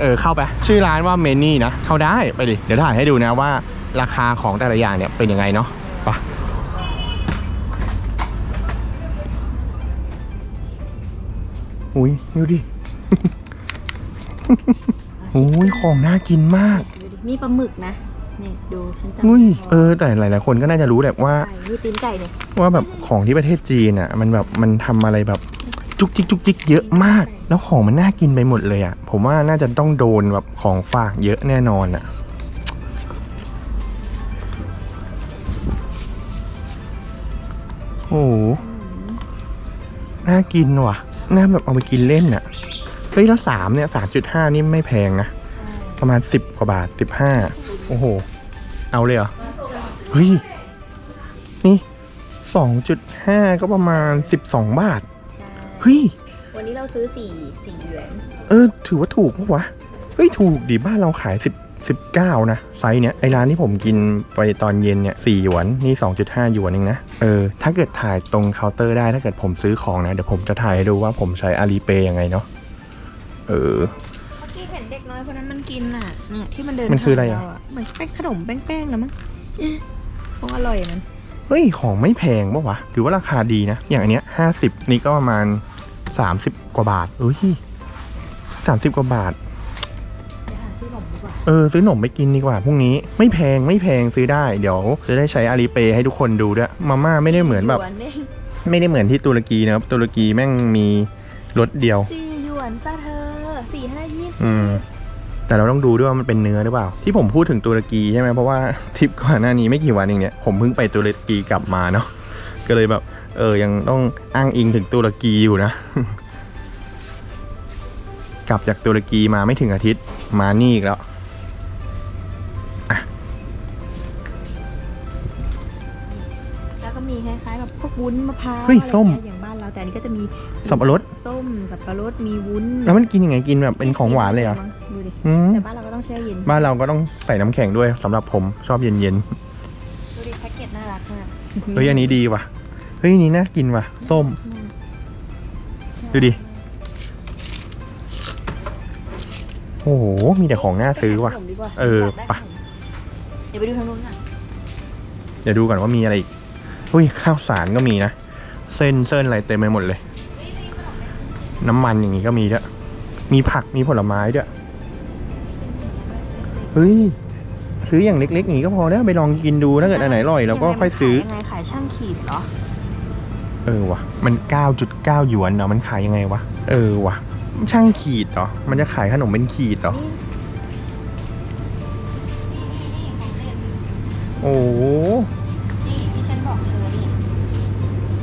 เออเข้าไป ชื่อร้านว่าเมนี่นะ เข้าได้ไปดิ เดี๋ยวถ่ายให้ดูนะว่าราคาของแต่ละอย่างเนี่ยเป็นยังไงเนาะไปอุ้ยดูดิอุ้ยของน่ากินมากดูดิมีปลาหมึกนะนี่ดูฉันจำอุ้ยเออแต่หลาย ๆ คนก็น่าจะรู้แหละว่าไก่นี่ตีนไก่เนี่ยว่าแบบของที่ประเทศจีนอะ มันแบบมันทำอะไรแบบ จุกจิกจุกจิกเยอะมาก แล้วของมันน่ากินไปหมดเลยอะ ผมว่าน่าจะต้องโดนแบบของฝากเยอะแน่นอนอะโอ้โหน่ากินว่ะ น่าแบบเอาไปกินเล่นอะ เฮ้ย แล้วสามเนี่ยสามจุดห้านี่ไม่แพงนะ ประมาณสิบกว่าบาทสิบห้าโอ้โห เอาเลยเหรอ เฮ้ย นี่สองจุดห้าก็ประมาณสิบสองบาท ฮ้ย วันนี้เราซื้อสี่สี่หยวนเออ ถือว่าถูกปะวะ เฮ้ย ถูกดิบ้านเราขายสิบสิบเก้านะไซส์เนี้ยไอร้านที่ผมกินไปตอนเย็นเนี่ยสี่หยวน นี่สองจุดห้าหยวนเองนะ เออ ถ้าเกิดถ่ายตรงเคาน์เตอร์ได้ถ้าเกิดผมซื้อของนะ เดี๋ยวผมจะถ่ายให้ดูว่าผมใช้อาลีเปยังไงเนาะเออ เมื่อกี้เห็นเด็กน้อยคนนั้นมันกินอะ เนี่ยที่มันเดินมันคืออะไรอะ ผ่าเาเหมือนเป็นขนมแป้งๆแล้วมั้งเอ๊ะคงอร่อยมัน เฮ้ย ของไม่แพงปะวะถือว่าราคาดีนะ อย่างอันเนี้ยห้าสิบนี่ก็ประมาณ สามสิบกว่าบาทเอ้ยสามสิบกว่าบาทเดี๋ยวหาซื้อขนมดีกว่าเออ ซื้อหนมไปกินดีกว่าพรุ่งนี้ไม่แพงไม่แพงซื้อได้เดี๋ยว จะได้ใช้อาลีเปให้ทุกคนดูด้วยมาม่าไม่ได้เหมือนแบบ หยวนเนี่ยไม่ได้เหมือนที่ตุรกีนะครับ ตุรกีแม่งมีรสเดียว สี่หยวนจ้าเธอสี่ห้ายี่สิบอืม แต่เราต้องดูด้วยว่ามันเป็นเนื้อหรือเปล่า ที่ผมพูดถึงตุรกีใช่ไหมเพราะว่าทริปก่อนหน้านี้ไม่กี่วันเองเนี่ยผมเพิ่งไปตุรกีกลับมาเนาะก็เลยแบบ เออ ยังต้องอ้างอิงถึงตุรกีอยู่นะ กลับจากตุรกีมาไม่ถึงอาทิตย์มานี่อีกแล้วแล้วก็มีคล้ายๆแบบพวกวุ้นมะพร้าวเฮ้ยส้ม อะไรอย่างเงี้ยอย่างบ้านเราแต่อันนี้ก็จะมีสับปะรด ส้มสับปะรดมีวุ้นแล้วมันกินยังไงกินแบบเป็นของหวานเลยเหรอดูดิอืมแต่บ้านเราก็ต้องแช่เย็นบ้านเราก็ต้องใส่น้ำแข็งด้วยสำหรับผมชอบเย็นดูดิแพ็กเกจน่ารักมากๆเฮ้ยอันนี้ดีว่ะ เฮ้ยอันนี้น่ากินว่ะ ส้ม ดูดิ โอ้โห มีแต่ของน่าซื้อว่ะขนมดีกว่าเอออยากได้ไปขนมเดี๋ยวไปดูทางนู้นก่อนเดี๋ยวดูก่อนว่ามีอะไรอีกเฮ้ยข้าวสารก็มีนะ เส้นเส้นอะไรเต็มไปหมดเลย น้ำมันอย่างงี้ก็มีด้วย มีผักมีผลไม้ด้วยเฮ้ยซื้ออย่างเล็กๆอย่างงี้ก็พอแล้วไปลองกินดูถ้าเกิดอันไหนอร่อยเราก็ค่อยซื้อยังไงขายช่างขีดเหรอ เออว่ะมัน 9.9 หยวนเนาะมันขายยังไงวะ เออว่ะช่างขีดเหรอ มันจะขายขนมเป็นขีดเหรอ โอ้โหนี่ที่ฉันบอกเธอนี่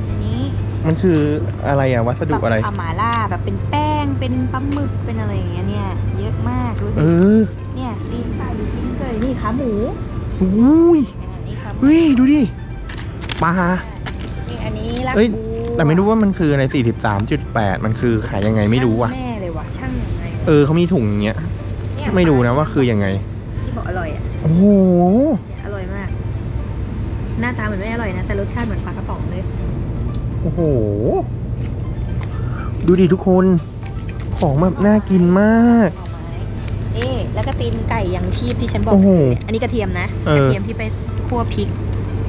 อันนี้มันคืออะไรอะวัสดุอะไร แบบอาหมาล่าแบบเป็นแป้ง เป็นปลาหมึก เป็นอะไรอย่างเงี้ยเนี่ย เยอะมากดูสิเออเนี่ยตีนไก่ตีนไก่นี่ขาหมูอุ้ยอ่านี่ขาหมูเฮ้ย ดูดิ ปลานี่อั นนี้ลาบเอ้ยบัวแต่ไม่รู้ว่ามันคืออะไร 43.8 มันคือขายยังไงไม่รู้ว่ะ ช่างแน่เลยว่ะช่างยังไงเออเขามีถุงอย่างเงี้ย เนี่ยไม่รู้นะว่าคือยังไง ที่บอกอร่อยอะโอ้โห เนี่ยอร่อยมาก หน้าตาเหมือนไม่อร่อยนะ แต่รสชาติเหมือนปลากระป๋องเลย โอ้โห ดูดิทุกคน ของแบบน่ากินมาก หน่อไม้นี่แล้วก็ตีนไก่ยังชีพที่ฉันบอกโอ้โหอันนี้กระเทียมนะ เออ กระเทียมที่ไปคั่วพริกคั่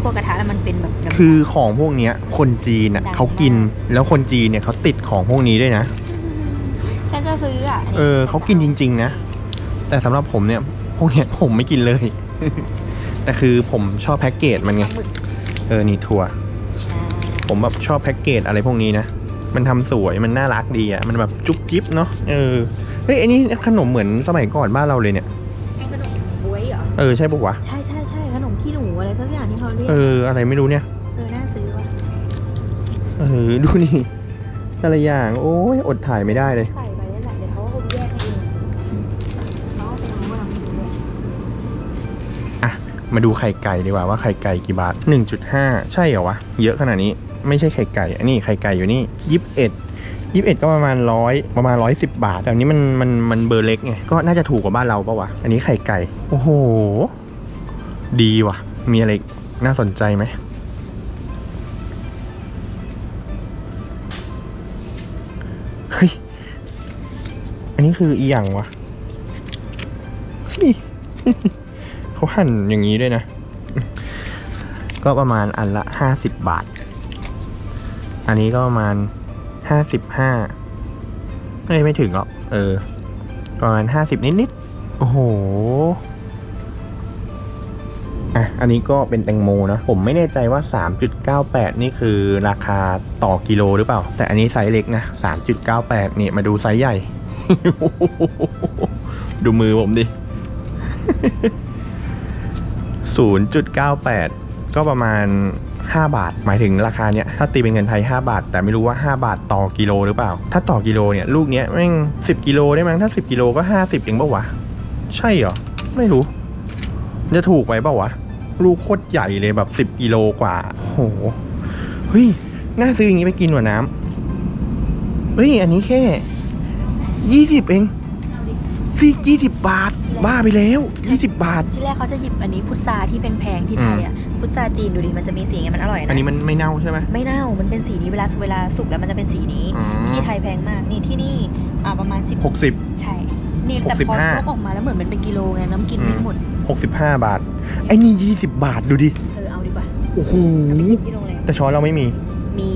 วกระทะแล้วมันเป็นแบบดำๆ คือของพวกเนี้ย คนจีนอะดังมาก เขากินแล้วคนจีนเนี่ยเขาติดของพวกนี้ด้วยนะ ฉันจะซื้ออะนนี้เออเขากินจริง ๆ นะ แต่สำหรับผมเนี่ย พวกเนี้ยผมไม่กินเลย แต่คือผมชอบแพ็กเกจมันไงปลาหมึกเออนี่ทัวร์ใช่ผมแบบชอบแพ็กเกจอะไรพวกนี้นะ มันทำสวย มันน่ารักดีอะ มันแบบจุ๊บจิ๊บเนาะ เออ เฮ้ยไอ้นี่ขนมเหมือนสมัยก่อนบ้านเราเลยเนี่ยไอ้ขนมบวยเหรอ เออ ใช่ปะวะ ใช่ สักอย่างที่เขาเรียกเออ อะไรไม่รู้เนี่ย เออน่าซื้อว่ะเออ ดูนี่แต่ละอย่าง โอ้ยอดถ่ายไม่ได้เลย ใส่ไปนี่แหละเดี๋ยวเขาคงแยกให้เองเขาคงรู้ว่าเราไม่รู้ด้วยมาดูไข่ไก่ดีกว่าว่าไข่ไก่กี่บาท 1.5 ใช่เหรอวะ เยอะขนาดนี้ไม่ใช่ไข่ไก่อันนี้ไข่ไก่อยู่นี่ยี่สิบเอ็ดยี่สิบเอ็ดก็ประมาณร้อยประมาณร้อยสิบบาท แต่อันนี้มันมันมันเบอร์เล็กไง ก็น่าจะถูกกว่าบ้านเราปะวะ อันนี้ไข่ไก่ โอ้โห ดีว่ะ มีอะไรน่าสนใจไหมเฮ้ย อันนี้คืออีหยังวะนี่เขาหั่นอย่างนี้ด้วยนะ ก็ประมาณอันละห้าสิบบาท อันนี้ก็ประมาณห้าสิบห้าไม่ไม่ถึงหรอก เออ ประมาณห้าสิบนิดๆ โอ้โห อะอันนี้ก็เป็นแตงโมนะ ผมไม่แน่ใจว่า 3.98 นี่คือราคาต่อกิโลหรือเปล่า แต่อันนี้ไซส์เล็กนะ 3.98 นี่มาดูไซส์ใหญ่ ดูมือผมดิ 0.98 ก็ประมาณ 5 บาท หมายถึงราคาเนี้ย ถ้าตีเป็นเงินไทย 5 บาท แต่ไม่รู้ว่า 5 บาทต่อกิโลหรือเปล่า ถ้าต่อกิโลเนี่ยลูกเนี้ยแม่ง 10 กิโลได้มั้ง ถ้า 10 กิโลก็ 50เองปล่าวะ ใช่เหรอ ไม่รู้ จะถูกไปเปล่าวะ ลูกโคตรใหญ่เลยแบบ10กิโลกว่า โห เฮ้ย น่าซื้ออย่างนี้ไปกินว่ะน้ำ เฮ้ย อันนี้แค่20เองซีก20บาท บ้าไปแล้ว20บาท ที่แรกเขาจะหยิบอันนี้พุทราที่แพงๆที่ไทยอะ พุทราจีนดูดิ มันจะมีสีไงมันอร่อยนะ อันนี้มันไม่เน่าใช่ไหมไม่เน่า มันเป็นสีนี้เวลาเวลาสุกแล้วมันจะเป็นสีนี้อ๋อที่ไทยแพงมาก นี่ที่นี่อ่าประมาณ10 60ใช่ นี่แต่พอ65ยกออกมาแล้วเหมือนมันเป็นกิโลไงน้ำกินไม่หมด 65 บาท ไอ้นี่ 20 บาทดูดิ เออเอาดีกว่าโอ้โหเอาไปหยิบที่โรงแรมแต่ช้อนเราไม่มี มี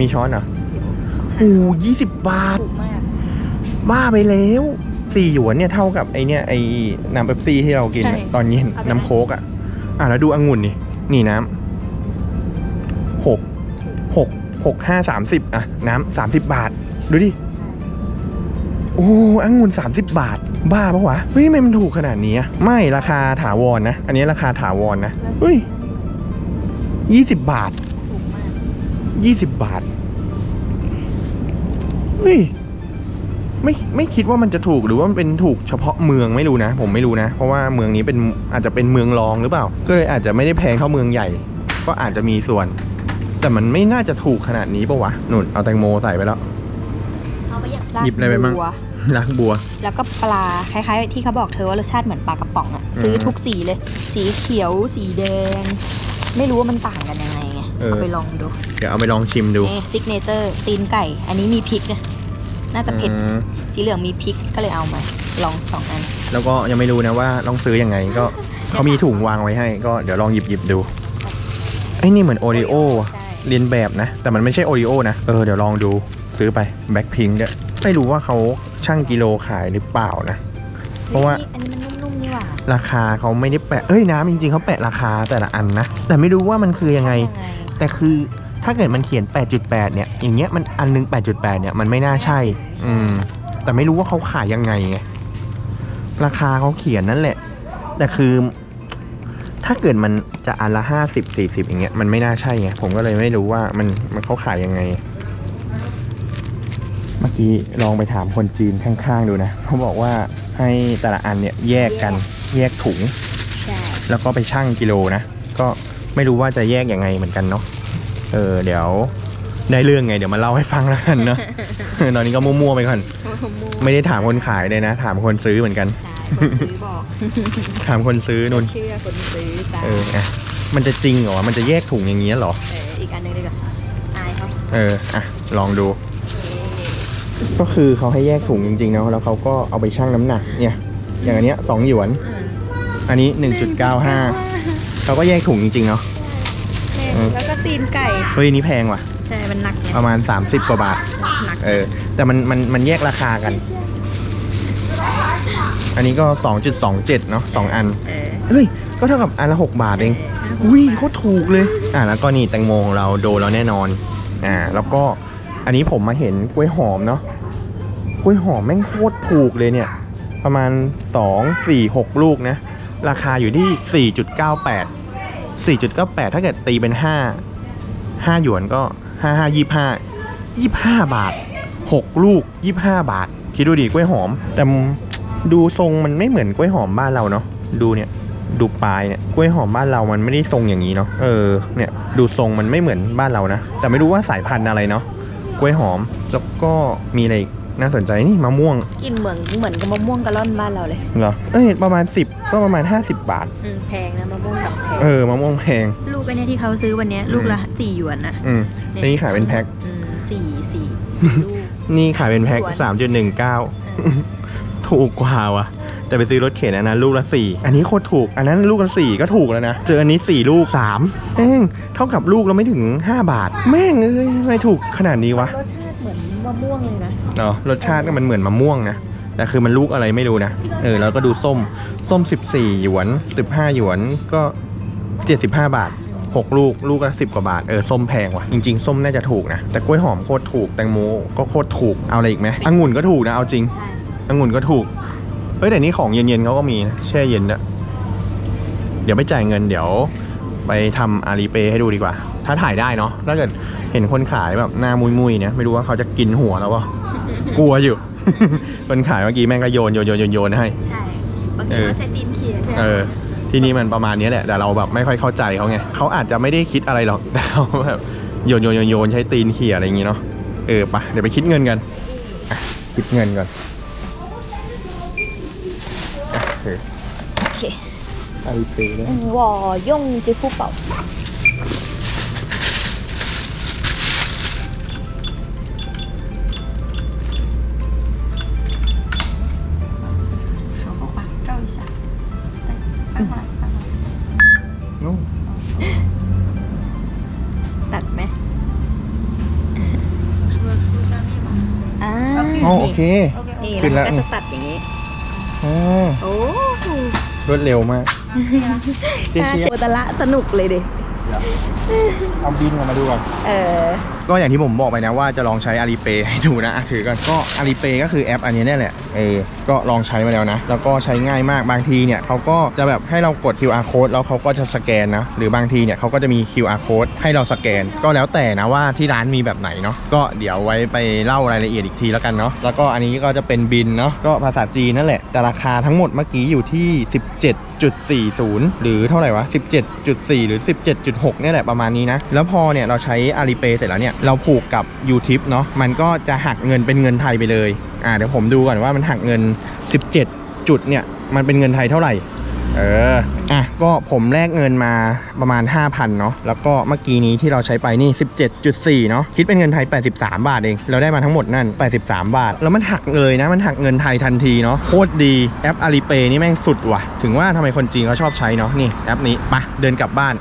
มีช้อนเหรอเดี๋ยวเขาหาโอ้ยี่สิบบาท ถูกมากบ้าไปแล้วสี่หยวนเนี่ยเท่ากับไอเนี่ยไอน้ำเป๊ปซี่ที่เรากินอะใช่ตอนเย็นเอาไปน้ำโค้กอะ อะแล้วดูองุ่นนี่นี่น้ำหกหกหกห้าสามสิบอะน้ำสามสิบบาท ดูดิ โอ้องุ่นสามสิบบาท บ้าปะวะเฮ้ยทำไมมันถูกขนาดนี้อะไม่ราคาถาวรนะ อันนี้ราคาถาวรนะเฮ้ยยี่สิบบาท ถูกมากยี่สิบบาทเฮ้ยไม่ไม่คิดว่ามันจะถูกหรือว่ามันเป็นถูกเฉพาะเมืองไม่รู้นะ ผมไม่รู้นะ เพราะว่าเมืองนี้เป็นอาจจะเป็นเมืองรองหรือเปล่า ก็เลยอาจจะไม่ได้แพงเท่าเมืองใหญ่ ก็อาจจะมีส่วน แต่มันไม่น่าจะถูกขนาดนี้ปะวะนุ่นเอาแตงโมใส่ไปแล้ว เอาไปอย่างหยิบอะไรไปมั่ง บัว ล้างบัว แล้วก็ปลาคล้ายๆ ที่เขาบอกเธอว่ารสชาติเหมือนปลากระป๋องอะอืมซื้อทุกสีเลย สีเขียวสีแดง ไม่รู้ว่ามันต่างกันยังไงไงเออ เอาไปลองดูเดี๋ยวเอาไปลองชิมดูนี่ซิกเนเจอร์ตีนไก่ อันนี้มีพริกนะน่าจะเผ็ด อืมสีเหลืองมีพริกก็เลยเอามา ลองสองอัน แล้วก็ยังไม่รู้นะว่าต้องซื้อยังไงก็เขามีถุงวางไว้ให้ ก็เดี๋ยวลองหยิบหยิบดูไอ้นี่เหมือนโอริโอ ใช่ เรียนแบบนะ แต่มันไม่ใช่โอริโอนะ เออ เดี๋ยวลองดูซื้อไปแบ็คพิงค์ด้วย ไม่รู้ว่าเขาช่างกิโลขายหรือเปล่านะ เพราะว่าฮ้ยอันนี้มันนุ่มๆนี่หว่าราคาเขาไม่ได้แปะ เอ้ยน้ำจริงๆเขาแปะราคาแต่ละอันนะ แต่ไม่รู้ว่ามันคือยังไง ยังไงแต่คือถ้าเกิดมันเขียน 8.8 เนี่ย อย่างเงี้ยมันอันหนึง 8.8 เนี่ยมันไม่น่าใช่ อืม แต่ไม่รู้ว่าเขาขายยังไงไง ราคาเขาเขียนนั่นแหละ แต่คือ ถ้าเกิดมันจะอันละ 50 40 อย่างเงี้ยมันไม่น่าใช่ไง ผมก็เลยไม่รู้ว่ามันมันเขาขายยังไงเมื่อ กี้ลองไปถามคนจีนข้างๆดูนะเขาบอกว่าให้แต่ละอันเนี่ยแยกกันแยกถุง ใช่แล้วก็ไปชั่งกิโลนะ ก็ไม่รู้ว่าจะแยกยังไงเหมือนกันเนาะเออเดี๋ยวได้เรื่องไงเดี๋ยวมาเล่าให้ฟังแล้วกันเนาะ ตอนนี้ก็มั่วๆไปก่อนไม่ได้ถามคนขายเลยนะ ถามคนซื้อเหมือนกันใช่คนซื้อบอกถามคนซื้อนุ่น เชื่อคนซื้อจ้าเอออะมันจะจริงเหรอมันจะแยกถุงอย่างเงี้ยเหรอ เอออีกอันหนึงดีกว่าอายเขาเอออะลองดู ก็คือเขาให้แยกถุงจริงๆเนาะแล้วเขาก็เอาไปชั่งน้ำหนักเนี่ย อย่างอันเนี้ยสองหยวนอืมอันนี้หนึ่งจุดเก้าห้าเขาก็แยกถุงจริงๆเนาะอืมแล้วก็ตีนไก่ เฮ้ยนี่แพงว่ะ ใช่ มันหนักไงประมาณ 30 กว่าบาท หนักเออ แต่มันมันมันแยกราคากัน อันนี้ก็ 2.27 เนาะสองอัน เออ เฮ้ย ก็เท่ากับอันละ 6 บาทเองอุ้ยโคตรถูกเลย อ่าแล้วก็นี่แตงโมของเราโดนแล้วแน่นอน อ่า แล้วก็ อันนี้ผมมาเห็นกล้วยหอมเนาะกล้วยหอมแม่งโคตรถูกเลยเนี่ย ประมาณ 2 4 6 ลูกนะ ราคาอยู่ที่ 4.98 4.98 ถ้าเกิดตีเป็น 5 5 หยวนก็ 5 5 25 25 บาท 6 ลูก 25 บาท คิดดูดิกล้วยหอม แต่ดูทรงมันไม่เหมือนกล้วยหอมบ้านเราเนาะดูเนี่ยดูปลายเนี่ยกล้วยหอมบ้านเรามันไม่ได้ทรงอย่างนี้เนาะเออเนี่ยดูทรงมันไม่เหมือนบ้านเรานะ แต่ไม่รู้ว่าสายพันธุ์อะไรเนาะ กล้วยหอม แล้วก็มีอะไรอีกน่าสนใจนี่มะม่วงกินเหมือนเหมือนกับมะม่วงกะล่อนบ้านเราเลย เหรอเอ้ยประมาณ 10 ก็ประมาณ 50 บาท อืมแพงนะมะม่วงกับแพง เออมะม่วงแพง ลูกไอ้เนี่ยที่เขาซื้อวันเนี้ยลูกละสี่หยวนนะอืมอันนี้ขายเป็นแพ็คอืมสี่สี่สี่ลูกนี่ขายเป็นแพ็คหยวน3.19 ถูกกว่าว่ะ แต่ไปซื้อรถเข็นอันนั้นลูกละสี่อันนี้โคตรถูก อันนั้นลูกละสี่ก็ถูกแล้วนะ เจออันนี้สี่ลูกสามแม่งเท่ากับลูกเราไม่ถึง 5 บาท แม่งเอ้ยทำไม่ถูกขนาดนี้วะรสชาติเหมือนมะม่วงเลยนะเนาะรสชาติก็มันเหมือนมะม่วงนะแต่คือมันลูกอะไรไม่รู้นะเออแล้วก็ดูส้มส้ม 14 หยวน 15 หยวนก็ 75 บาท 6 ลูกลูกละ10 กว่าบาทเออส้มแพงว่ะจริง ๆ ส้มน่าจะถูกนะ แต่กล้วยหอมโคตรถูกแตงโมก็โคตรถูกเอาอะไรอีกไหมองุ่นก็ถูกนะเอาจริงใช่องุ่นก็ถูก เฮ้ยแต่นี่ของเย็นๆเขาก็มีนะแช่เย็นนะเดี๋ยวไปจ่ายเงินเดี๋ยวไปทำอาลีเปให้ดูดีกว่า ถ้าถ่ายได้เนาะถ้าเกิดเห็นคนขายแบบหน้ามุยๆเนี่ยไม่รู้ว่าเขาจะกินหัวแล้ววะกลัวอยู่ คนขายเมื่อกี้แม่งก็โยนโยนโยนโยนโยนให้ใช่บางทีเออเขาใช้ตีนเขี่ยใช่ไหมเออที่นี่มันประมาณนี้แหละแต่เราแบบไม่ค่อยเข้าใจเขาไงเขาอาจจะไม่ได้คิดอะไรหรอกแต่เขาแบบโยนโยนโยนโยนใช้ตีนเขี่ยอะไรอย่างงี้เนาะเออไปะเดี๋ยวไปคิดเงินกันอะคิดเงินก่อน อ่ะโอเค โอเค อาลีเปนะ 嗯我用支付宝手幅吧，照一下。对，翻过来，翻过来。 โอ้ ตัดไหม 是不是输一下密码？ อ่า อ๋อโอเค OK นี่ OK。 ขึ้นแล้ แล้ว วก็จะตัดอย่างนี้ นี้ อ่าโอ้รวดเร็วมากเชี่ยถ้าเชี่ยโชตะละสนุกเลยดิเอาบินออกมาดูก่อน เออ ก็อย่างที่ผมบอกไปนะว่าจะลองใช้ Alipay ให้ดูนะถือกันก็ Alipay ก็คือแอปอันนี้เนี่ยแหละเอก็ลองใช้มาแล้วนะ แล้วก็ใช้ง่ายมากบางทีเนี่ยเขาก็จะแบบให้เรากด QR code แล้วเขาก็จะสแกนนะ หรือบางทีเนี่ยเขาก็จะมี QR code ให้เราสแกน ก็แล้วแต่นะว่าที่ร้านมีแบบไหนเนาะก็เดี๋ยวไว้ไปเล่ารายละเอียดอีกทีแล้วกันเนาะแล้วก็อันนี้ก็จะเป็นบินเนาะก็ภาษาจีนนั่นแหละแต่ราคาทั้งหมดเมื่อกี้อยู่ที่17.40 หรือเท่าไหร่วะ 17.4 หรือ 17.6 เนี่ยแหละประมาณนี้นะ แล้วพอเนี่ยเราใช้ Alipay เสร็จแล้วเนี่ย เราผูกกับ UTip เนาะมันก็จะหักเงินเป็นเงินไทยไปเลย อ่าเดี๋ยวผมดูก่อนว่ามันหักเงิน 17 จุดเนี่ยมันเป็นเงินไทยเท่าไหร่ เออ อะ ก็ผมแลกเงินมาประมาณ 5,000 เนาะ แล้วก็เมื่อกี้นี้ที่เราใช้ไปนี่ 17.4 เนาะ คิดเป็นเงินไทย 83 บาทเอง เราได้มาทั้งหมดนั่น 83 บาท แล้วมันหักเลยนะ มันหักเงินไทยทันทีเนาะ โคตรดี แอปอาลีเพย์นี่แม่งสุดว่ะ ถึงว่าทำไมคนจีนเขาชอบใช้เนาะ นี่แอปนี้ปะเดินกลับบ้าน